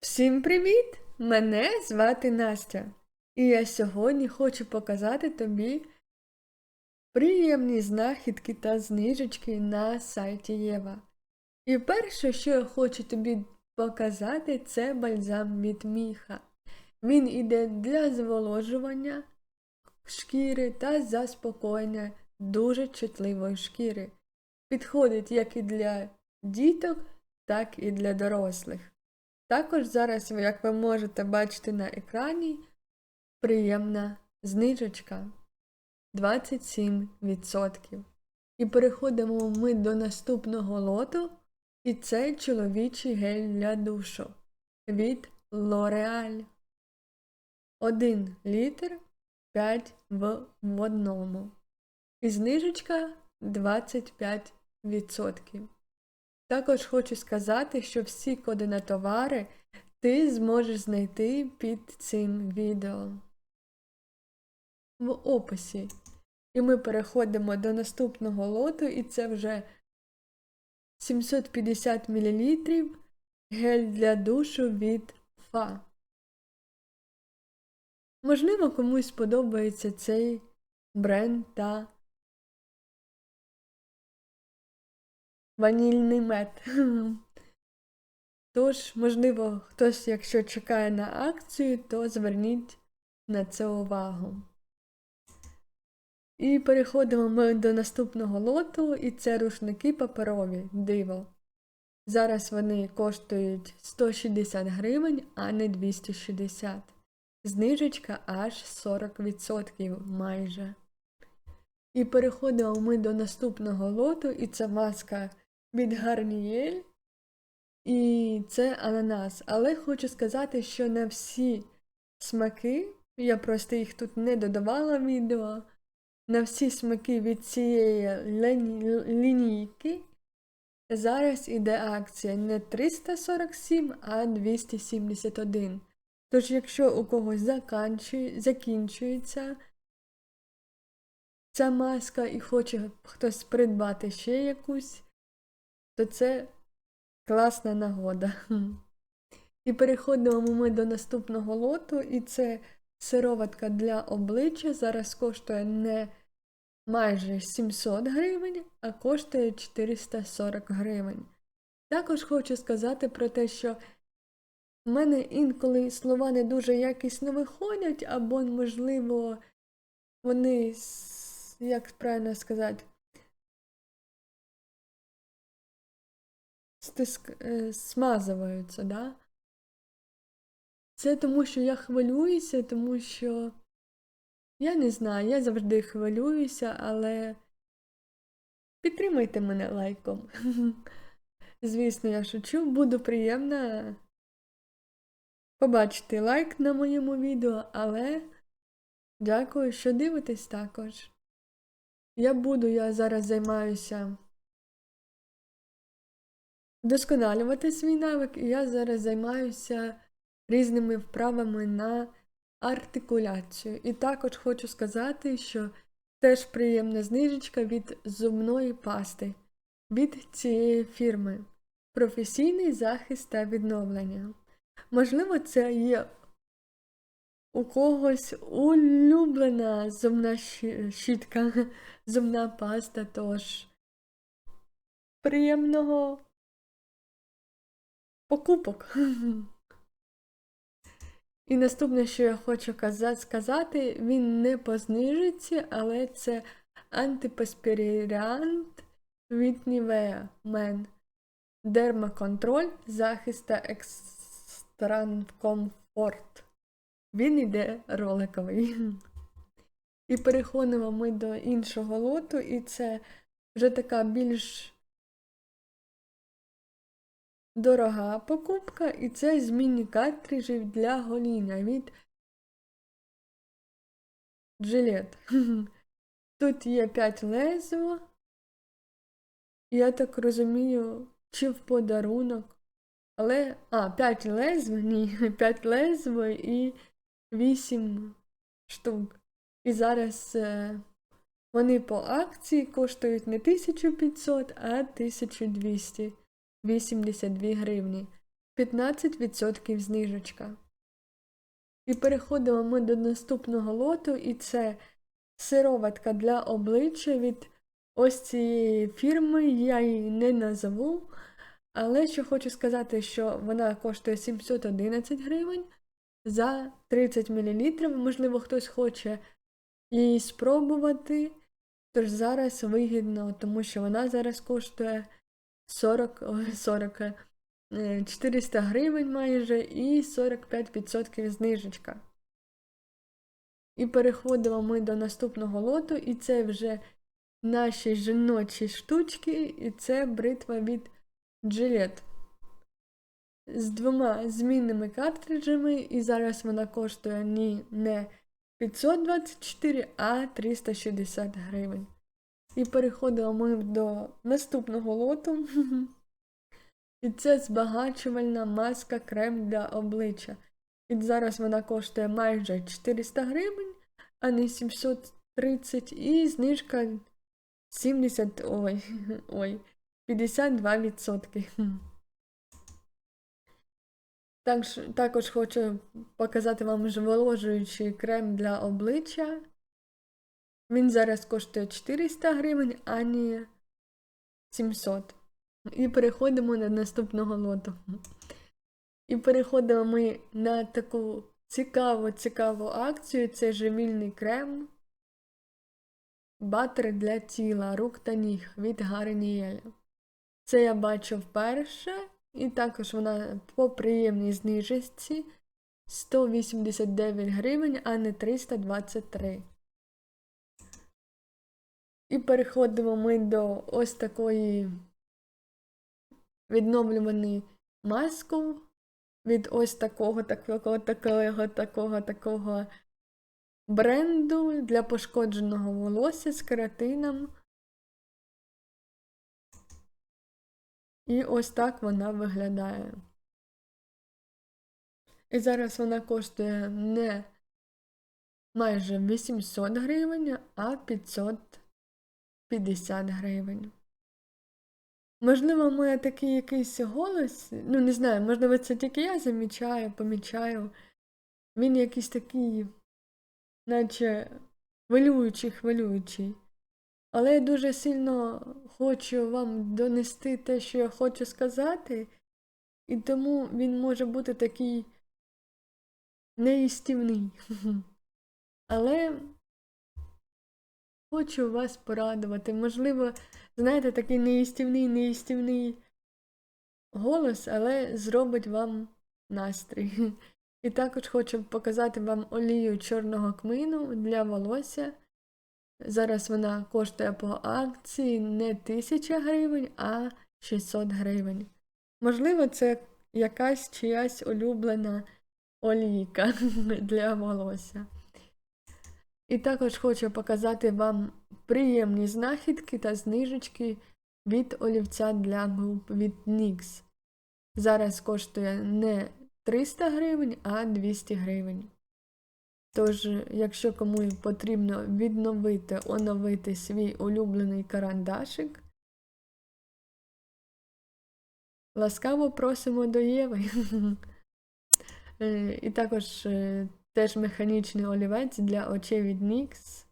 Всім привіт! Мене звати Настя. І я сьогодні хочу показати тобі приємні знахідки та знижечки на сайті Єва. І перше, що я хочу тобі показати, це бальзам від міха. Він іде для зволожування шкіри та заспокоєння дуже чутливої шкіри. Підходить як і для діток, так і для дорослих. Також зараз, як ви можете бачити на екрані, приємна знижечка 27%. І переходимо ми до наступного лоту, і це чоловічий гель для душу від L'Oreal. 1 літр 5 в одному. І знижечка 25%. Також хочу сказати, що всі коди на товари ти зможеш знайти під цим відео в описі. І ми переходимо до наступного лоту, і це вже 750 мл гель для душу від Фа. Можливо, комусь сподобається цей бренд та ванільний мед. Тож, можливо, хтось, якщо чекає на акцію, то зверніть на це увагу. І переходимо ми до наступного лоту, і це рушники паперові, диво. Зараз вони коштують 160 гривень, а не 260. Знижечка аж 40% майже. І переходимо ми до наступного лоту, і це маска від Гарнієль. І це ананас. Але хочу сказати, що на всі смаки, я просто їх тут не додавала в відео, на всі смаки від цієї лінійки зараз іде акція не 347, а 271. Тож, якщо у когось закінчується ця маска і хоче хтось придбати ще якусь, то це класна нагода. І переходимо ми до наступного лоту, і це сироватка для обличчя. Зараз коштує не майже 700 гривень, а коштує 440 гривень. Також хочу сказати про те, що в мене інколи слова не дуже якісно виходять, або, можливо, вони, як правильно сказати, стиск... е, смазуються, да? Це тому, що я хвилююся, тому що я не знаю, я завжди хвилююся, але підтримайте мене лайком. Звісно, я шучу, буду приємна побачити лайк на моєму відео, але дякую, що дивитесь також. Я буду, я зараз займаюся вдосконалювати свій навик, і я зараз займаюся різними вправами на артикуляцію. І також хочу сказати, що теж приємна знижечка від зубної пасти від цієї фірми. Професійний захист та відновлення. Можливо, це є у когось улюблена зубна щітка, зубна паста, тож приємного покупок. І наступне, що я хочу сказати, він не по знижці, але це антипаспіріант від Nivea Men. Дермаконтроль, захист та екстран-комфорт. Він іде роликовий. І переходимо ми до іншого лоту, і це вже така більш дорога покупка, і це змінні картриджів для гоління від Gillette. Тут є 5 лезво. Я так розумію, чи в подарунок. Але. А, 5 лезв, ні, 5 лезво і 8 штук. І зараз е, вони по акції коштують не 1500, а 1282 гривні. 15% знижечка. І переходимо ми до наступного лоту, і це сироватка для обличчя від ось цієї фірми, я її не назову. Але що хочу сказати, що вона коштує 711 гривень за 30 мл. Можливо, хтось хоче її спробувати. Тож зараз вигідно, тому що вона зараз коштує 40, 40 е, 400 гривень майже і 45% знижечка. І переходимо ми до наступного лоту, і це вже наші жіночі штучки, і це бритва від Gillette. З двома змінними картриджами, і зараз вона коштує ні, не 524, а 360 гривень. І переходимо ми до наступного лоту. І це збагачувальна маска крем для обличчя. І зараз вона коштує майже 400 гривень, а не 730, і знижка 70, ой, ой, 52%. Також, також хочу показати вам зволожуючий крем для обличчя. Він зараз коштує 400 гривень, а не 700. І переходимо до наступного лоту. І переходимо ми на таку цікаву цікаву акцію. Це живільний крем. Батер для тіла, рук та ніг від Гарнієля. Це я бачу вперше. І також вона по приємній знижці 189 гривень, а не 323. І переходимо ми до ось такої відновлюваної маску від ось такого, такого, такого, такого, такого бренду для пошкодженого волосся з кератином. І ось так вона виглядає. І зараз вона коштує не майже 800 гривень, а 550 гривень. Можливо, має такий якийсь голос, ну не знаю, можливо, це тільки я замічаю, помічаю. Він якийсь такий, наче хвилюючий, хвилюючий. Але я дуже сильно хочу вам донести те, що я хочу сказати, і тому він може бути такий неїстівний. Але хочу вас порадувати. Можливо, знаєте, такий неїстівний, неїстівний голос, але зробить вам настрій. І також хочу показати вам олію чорного кмину для волосся. Зараз вона коштує по акції не 1000 гривень, а 600 гривень. Можливо, це якась чиясь улюблена олійка для волосся. І також хочу показати вам приємні знахідки та знижечки від олівця для губ від NYX. Зараз коштує не 300 гривень, а 200 гривень. Тож, якщо кому потрібно відновити, оновити свій улюблений карандашик, ласкаво просимо до Єви. Е, і також е, теж механічний олівець для очей від NYX.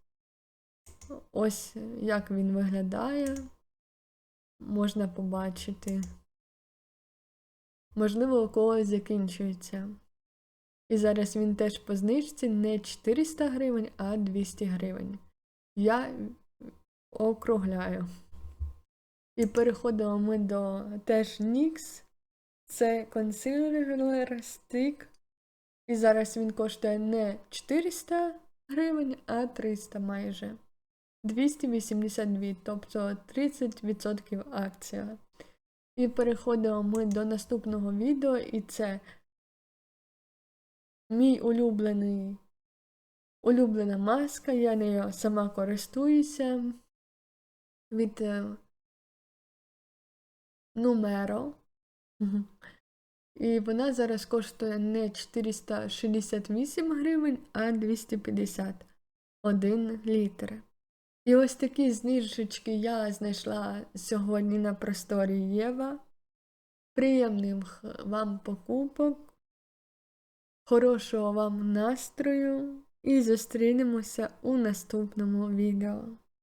Ось як він виглядає, можна побачити. Можливо, у когось закінчується. І зараз він теж по знижці не 400 гривень, а 200 гривень. Я округляю. І переходимо ми до теж NYX. Це консилер стик. І зараз він коштує не 400 гривень, а 300 майже. 282, тобто 30% акція. І переходимо ми до наступного відео, і це Мій улюблений улюблена маска, я нею сама користуюся від е, Numero. І вона зараз коштує не 468 гривень, а 251 літр. І ось такі знижечки я знайшла сьогодні на просторі Єва. Приємних вам покупок, хорошого вам настрою і зустрінемося у наступному відео.